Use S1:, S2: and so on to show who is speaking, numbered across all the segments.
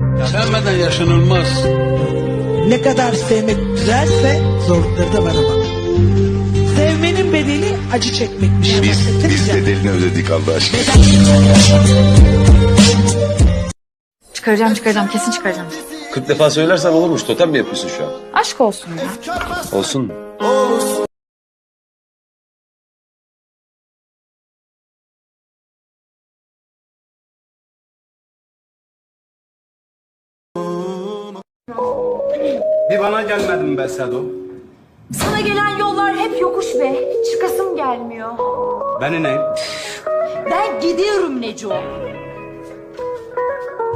S1: Sevmeden yaşanılmaz.
S2: Ne kadar sevmek güzelse zorlukları da var ama. Sevmenin bedeli acı çekmekmiş.
S3: Biz,
S2: Bahsettin
S3: biz
S2: ya.
S3: bedelini ödedik Allah aşkına.
S4: Çıkaracağım çıkaracağım kesin çıkaracağım.
S5: 40 defa söylersen olurmuş. Totem mi yapıyorsun şu an?
S4: Aşk olsun ya.
S5: Olsun mu?
S6: Bir bana gelmedin be Sedo.
S7: Sana gelen yollar hep yokuş be. Çıkasım gelmiyor.
S6: Beni ne?
S7: Ben gidiyorum Neco.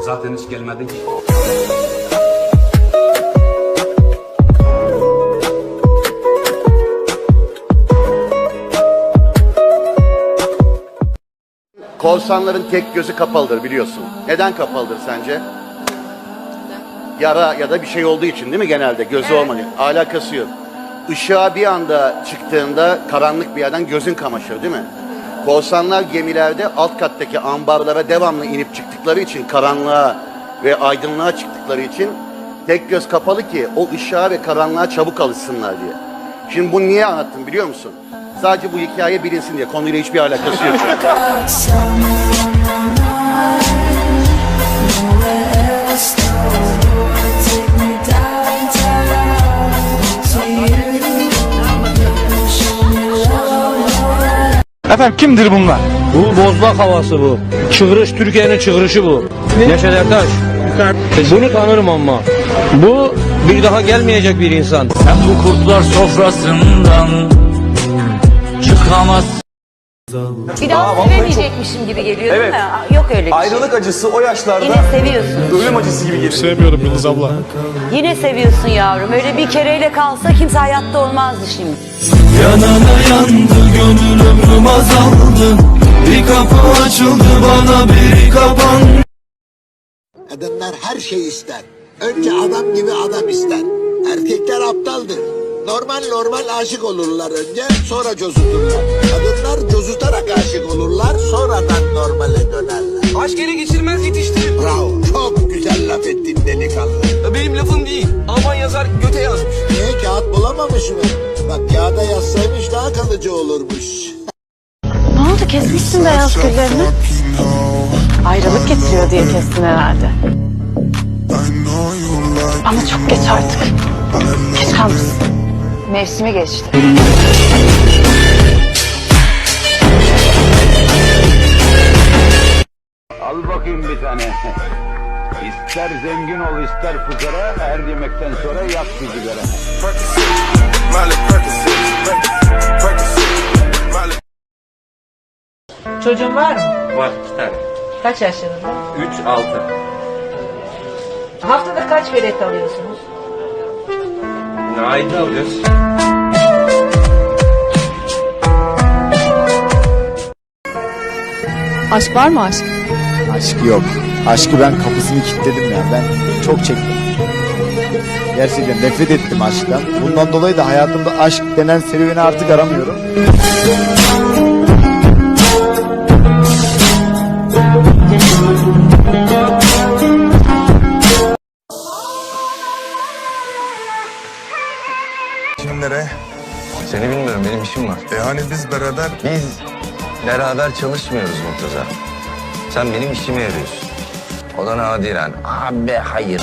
S6: Zaten hiç gelmedin ki.
S8: Korsanların tek gözü kapalıdır biliyorsun. Neden kapalıdır sence? Yara ya da bir şey olduğu için değil mi genelde? Gözü olmalı. Alakası yok. Işığa bir anda çıktığında karanlık bir yerden gözün kamaşır değil mi? Korsanlar gemilerde alt kattaki ambarlara devamlı inip çıktıkları için karanlığa ve aydınlığa çıktıkları için tek göz kapalı ki o ışığa ve karanlığa çabuk alışsınlar diye. Şimdi bunu niye anlattım biliyor musun? Sadece bu hikaye bilinsin diye. Konuyla hiçbir alakası yok.
S9: Efendim kimdir bunlar? Bu bozlak havası bu. Çığırış Türkiye'nin çığırışı bu. Neşet Ertaş. Bunu tanırım ama. Bu bir daha gelmeyecek bir insan.
S10: Sen bu kurtlar sofrasından çıkamaz.
S7: Bir daha sevemeyecekmişim gibi geliyor değil mi? Yok öyle bir şey.
S11: Ayrılık acısı o yaşlarda
S7: Yine seviyorsun.
S11: ölüm acısı gibi gelir.
S9: Sevmiyorum Yıldız abla.
S7: Yine seviyorsun yavrum. Öyle bir kereyle kalsa kimse hayatta olmazdı şimdi.
S10: Yanana yandı gönül ömrüm azaldı. Bir kapı açıldı bana biri kapandı.
S12: Kadınlar her şeyi ister. Önce adam gibi adam ister. Erkekler aptaldır. Normal normal aşık olurlar önce sonra cozuturlar. Kadınlar cozutarak aşık olurlar sonradan normale dönerler.
S11: Aşk ele geçirmez yetiştirir.
S12: Bravo çok güzel laf ettin delikanlı.
S11: Benim lafım değil. Alman yazar göte yazmış.
S12: Niye kağıt bulamamış mı? Bak kağıda yazsaymış daha kalıcı olurmuş.
S4: Ne oldu kesmişsin beyaz güllerini? Ayrılık getiriyor diye kestin herhalde. Ama çok geç artık. Geç kalmışsın. Mevsimi geçti.
S1: Al bakayım bir tane. İster zengin ol ister fukara her yemekten sonra yak bir sigara.
S2: Çocuğun var mı?
S9: Var iki tane.
S2: Kaç yaşlarında?
S9: Üç, altı.
S2: Haftada kaç bilet alıyorsunuz?
S9: Naide alıyoruz.
S4: Aşk var mı aşk?
S9: Aşk yok. Aşkı ben kapısını kilitledim ya. Ben çok çektim. Gerçekten nefret ettim aşktan. Bundan dolayı da hayatımda aşk denen serüveni artık aramıyorum.
S5: İşim var.
S3: E hani biz beraber
S5: Biz beraber çalışmıyoruz Murtaza. Sen benim işime yarıyorsun. O da nadiren. Abi hayır.